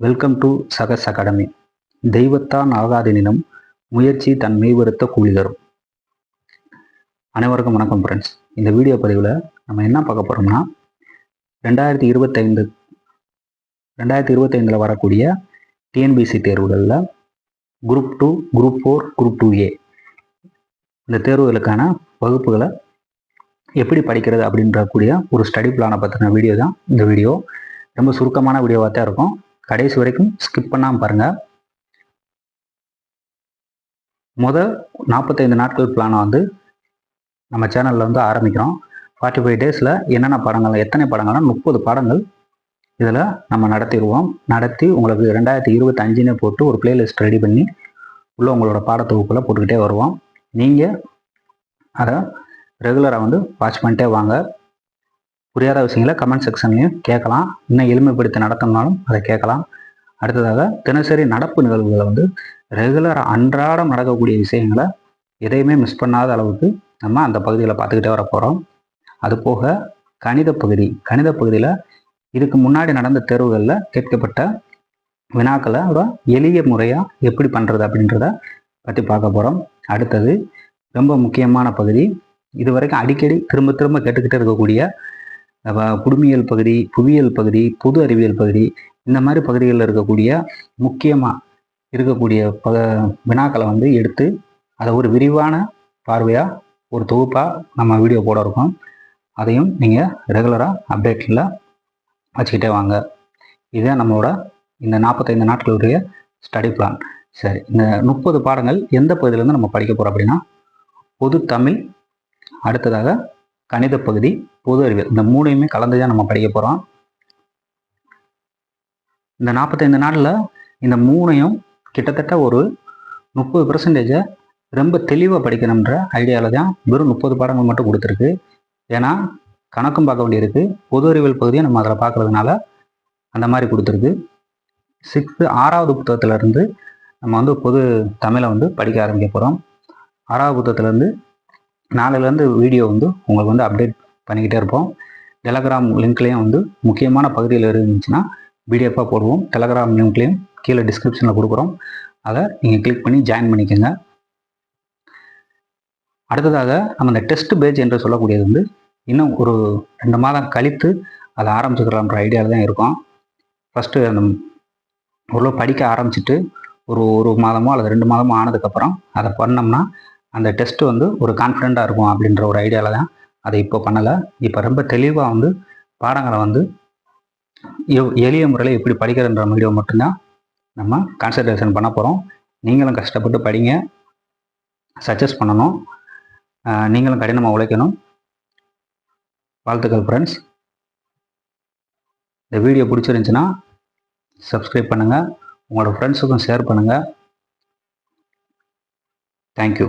Welcome to சகஸ் academy தெய்வத்தான் ஆகாதெனினும் முயற்சி தன் மெய்வருத்த கூலி தரும். அனைவருக்கும் வணக்கம் ஃப்ரெண்ட்ஸ் இந்த வீடியோ பதிவில் நம்ம என்ன பார்க்க போகிறோம்னா ரெண்டாயிரத்தி இருபத்தைந்து ரெண்டாயிரத்தி இருபத்தைந்தில் வரக்கூடிய டிஎன்பிசி தேர்வுகளில் group two group four group two A இந்த தேர்வுகளுக்கான வகுப்புகளை எப்படி படிக்கிறது அப்படின்ற கூடிய ஒரு ஸ்டடி பிளானை பற்றின வீடியோ தான் இந்த வீடியோ ரொம்ப சுருக்கமான வீடியோவாக தான் இருக்கும். கடைசி வரைக்கும் ஸ்கிப் பண்ணாமல் பாருங்கள் முதல் நாற்பத்தைந்து நாட்கள் பிளானை வந்து நம்ம சேனலில் வந்து ஆரம்பிக்கிறோம். ஃபார்ட்டி ஃபைவ் டேஸில் என்னென்ன படங்கள் எத்தனை படங்கள்னா முப்பது படங்கள் இதில் நம்ம நடத்திடுவோம். நடத்தி உங்களுக்கு ரெண்டாயிரத்தி இருபத்தஞ்சுன்னு போட்டு ஒரு பிளேலிஸ்ட் ரெடி பண்ணி உள்ளே உங்களோட பாடத்தொகுப்பில் போட்டுக்கிட்டே வருவோம். நீங்கள் அதை ரெகுலராக வந்து வாட்ச் பண்ணிட்டே வாங்க. புரியாத விஷயங்களை கமெண்ட் செக்ஷன்லையும் கேட்கலாம். இன்னும் எளிமைப்படுத்தி நடத்தினாலும் அதை கேட்கலாம். அடுத்ததாக தினசரி நடப்பு நிகழ்வுகளை வந்து ரெகுலராக அன்றாடம் நடக்கக்கூடிய விஷயங்களை எதையுமே மிஸ் பண்ணாத அளவுக்கு நம்ம அந்த பகுதியில் பார்த்துக்கிட்டே வர போகிறோம் அது போக கணித பகுதி. கணித பகுதியில் இதுக்கு முன்னாடி நடந்த தேர்வுகளில் கேட்கப்பட்ட வினாக்களை எளிய முறையாக எப்படி பண்ணுறது அப்படின்றத பற்றி பார்க்க போகிறோம் அடுத்தது ரொம்ப முக்கியமான பகுதி. இது வரைக்கும் அடிக்கடி திரும்ப திரும்ப கேட்டுக்கிட்டே இருக்கக்கூடிய குடுமியல் பகுதி புவியியல் பகுதி பொது அறிவியல் பகுதி இந்த மாதிரி பகுதிகளில் இருக்கக்கூடிய முக்கியமாக இருக்கக்கூடிய ப வினாக்களை வந்து எடுத்து அதை ஒரு விரிவான பார்வையாக ஒரு தொகுப்பாக நம்ம வீடியோ போட இருக்கோம். அதையும் நீங்கள் ரெகுலராக அப்டேட்டில் வச்சுக்கிட்டே வாங்க. இதுதான் நம்மளோட இந்த நாற்பத்தைந்து நாட்களுடைய ஸ்டடி பிளான் சரி இந்த முப்பது பாடங்கள் எந்த பகுதியிலேருந்து நம்ம படிக்க போகிறோம் அப்படின்னா பொது தமிழ் அடுத்ததாக கணித பகுதி பொது அறிவியல். இந்த மூணையுமே கலந்து தான் நம்ம படிக்க போகிறோம் இந்த நாற்பத்தைந்து நாளில் இந்த மூணையும் கிட்டத்தட்ட ஒரு முப்பது பர்சன்டேஜை ரொம்ப தெளிவாக படிக்கணுன்ற ஐடியாவில் தான் வெறும் முப்பது பாடங்கள் மட்டும் கொடுத்துருக்கு. ஏன்னா கணக்கும் பார்க்க வேண்டியிருக்கு. பொது அறிவியல் பகுதியை நம்ம அதில் பார்க்குறதுனால அந்த மாதிரி கொடுத்துருக்கு. சிக்ஸ்த்து ஆறாவது புத்தகத்திலேருந்து நம்ம வந்து பொது தமிழை வந்து படிக்க ஆரம்பிக்க போகிறோம் ஆறாவது புத்தகத்துலேருந்து நாளையிலேருந்து வீடியோ வந்து உங்களுக்கு வந்து அப்டேட் பண்ணிக்கிட்டே இருப்போம். டெலகிராம் லிங்க்லேயும் வந்து முக்கியமான பகுதியில் இருந்துச்சுன்னா பிடிஎஃபாக போடுவோம். டெலகிராம் லிங்க்லேயும் கீழே டிஸ்கிரிப்ஷனில் கொடுக்குறோம். அதை நீங்கள் கிளிக் பண்ணி ஜாயின் பண்ணிக்கோங்க. அடுத்ததாக நம்ம இந்த டெஸ்ட் பேஜ் என்று சொல்லக்கூடியது வந்து இன்னும் ஒரு ரெண்டு மாதம் கழித்து அதை ஆரம்பிச்சுக்கலாம்ன்ற ஐடியாவில் தான் இருக்கும். ஃபஸ்ட்டு அந்த ஓரளவு படிக்க ஆரம்பிச்சுட்டு ஒரு ஒரு மாதமோ அல்லது ரெண்டு மாதமோ ஆனதுக்கப்புறம் அதை பண்ணோம்னா அந்த டெஸ்ட் வந்து ஒரு கான்ஃபிடெண்ட்டாக இருக்கும் அப்படின்ற ஒரு ஐடியாவில் தான் அதை இப்போ பண்ணலை. இப்போ ரொம்ப தெளிவாக வந்து பாடங்களை வந்து எளிய முறையில் எப்படி படிக்கிறன்ற வீடியோ மட்டும்தான் நம்ம கான்சன்ட்ரேஷன் பண்ண போகிறோம் நீங்களும் கஷ்டப்பட்டு படிங்க. சஜஸ்ட் பண்ணணும். நீங்களும் கடினமாக உழைக்கணும். வாழ்த்துக்கள் ஃப்ரெண்ட்ஸ் இந்த வீடியோ பிடிச்சிருந்துச்சின்னா சப்ஸ்கிரைப் பண்ணுங்கள் உங்களோட ஃப்ரெண்ட்ஸுக்கும் ஷேர் பண்ணுங்கள் தேங்க்யூ